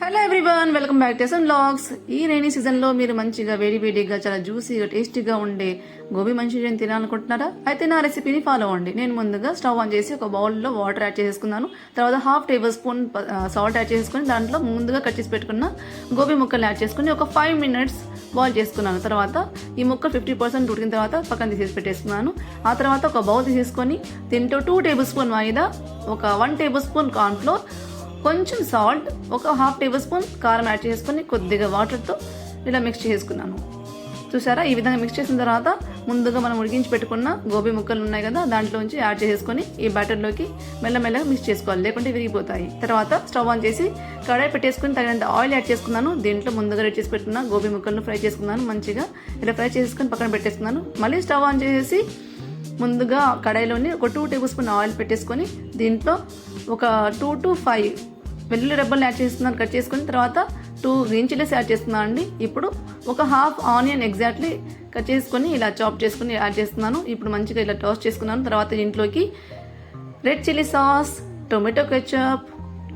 Hello everyone welcome back to sun logs ఈ rainy సీజన్లో మీరు మంచిగా వేడి వేడిగా చాలా జ్యూసీగా టేస్టీగా ఉండే గోబీ మంచూరియన్ తినాలనుకుంటున్నారా? అయితే నా రెసిపీని ఫాలో అవ్వండి. నేను ముందుగా స్టవ్ ఆన్ చేసి ఒక బౌల్లో వాటర్ యాడ్ చేసుకున్నాను తర్వాత half tablespoon salt add చేసుకుని దాంట్లో ముందుగా కట్ చేసి పెట్టుకున్న గోబీ ముక్కలు యాడ్ చేసుకుని ఒక ఫైవ్ మినిట్స్ బాయిల్ చేసుకున్నాను. తర్వాత ఈ ముక్క ఫిఫ్టీ పర్సెంట్ ఉడికిన తర్వాత పక్కన తీసేసి పెట్టేసుకున్నాను. ఆ తర్వాత ఒక బౌల్ తీసేసుకొని దీంట్లో టూ టేబుల్ స్పూన్ మైదా ఒక వన్ టేబుల్ స్పూన్ కార్న్ఫ్లోర్ కొంచెం సాల్ట్ ఒక హాఫ్ టేబుల్ స్పూన్ కారం యాడ్ చేసుకొని కొద్దిగా వాటర్తో ఇలా మిక్స్ చేసుకున్నాను. చూసారా? ఈ విధంగా మిక్స్ చేసిన తర్వాత ముందుగా మనం ఉడికించి పెట్టుకున్న గోబీ ముక్కలు ఉన్నాయి కదా దాంట్లోంచి యాడ్ చేసుకొని ఈ బ్యాటర్లోకి మెల్లమెల్లగా మిక్స్ చేసుకోవాలి. లేకుంటే విరిగిపోతాయి. తర్వాత స్టవ్ ఆన్ చేసి కడాయి పెట్టేసుకుని తగినంత ఆయిల్ యాడ్ చేసుకున్నాను. దీంట్లో ముందుగా రెడీ చేసి పెట్టుకున్న గోబీ ముక్కలను ఫ్రై చేసుకున్నాను. మంచిగా ఇలా ఫ్రై చేసుకొని పక్కన పెట్టేసుకున్నాను. మళ్ళీ స్టవ్ ఆన్ చేసేసి ముందుగా కడాయిలోని ఒక టూ టేబుల్ స్పూన్ ఆయిల్ పెట్టేసుకొని దీంట్లో ఒక టూ టు ఫైవ్ వెల్లుల్లి రెబ్బలు యాడ్ చేస్తున్నాను కట్ చేసుకుని తర్వాత టూ గ్రీన్ చిల్లీస్ యాడ్ చేస్తున్నాను అండి. ఇప్పుడు ఒక హాఫ్ ఆనియన్ ఎగ్జాక్ట్లీ కట్ చేసుకొని ఇలా చాప్ చేసుకుని యాడ్ చేస్తున్నాను. ఇప్పుడు మంచిగా ఇలా టోస్ట్ చేసుకున్నాను. తర్వాత ఇంట్లోకి red chilli sauce tomato ketchup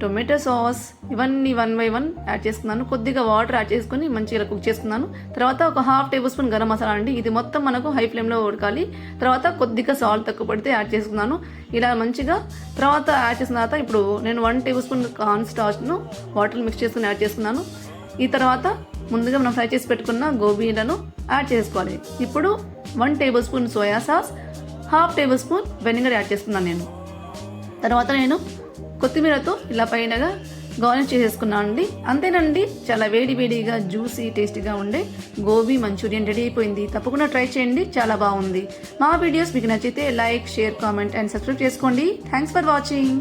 tomato sauce ఇవన్నీ వన్ బై వన్ యాడ్ చేసుకున్నాను. కొద్దిగా వాటర్ యాడ్ చేసుకుని మంచిగా కుక్ చేసుకున్నాను. తర్వాత ఒక half tablespoon garam masala అండి. ఇది మొత్తం మనకు హై ఫ్లేమ్లో ఉడకాలి. తర్వాత కొద్దిగా సాల్ట్ తక్కువ పడితే యాడ్ చేసుకున్నాను. ఇలా మంచిగా తర్వాత యాడ్ చేసిన తర్వాత ఇప్పుడు నేను వన్ టేబుల్ స్పూన్ కార్న్ స్టాచ్ను వాటర్ మిక్స్ చేసుకుని యాడ్ చేసుకున్నాను. ఈ తర్వాత ముందుగా మనం ఫ్రై చేసి పెట్టుకున్న గోబీలను యాడ్ చేసుకోవాలి. ఇప్పుడు one tablespoon soya sauce half tablespoon vinegar add చేస్తున్నాను నేను. తర్వాత నేను కొత్తిమీరతో ఇలా పైనగా గార్నిష్ చేసేసుకున్నాను అండి అంతేనండి చాలా వేడి వేడిగా జ్యూసీ టేస్టీగా ఉండే గోబీ మంచూరియన్ రెడీ అయిపోయింది. తప్పకుండా ట్రై చేయండి చాలా బాగుంది. మా వీడియోస్ మీకు నచ్చితే like share comment and subscribe చేసుకోండి. Thanks for watching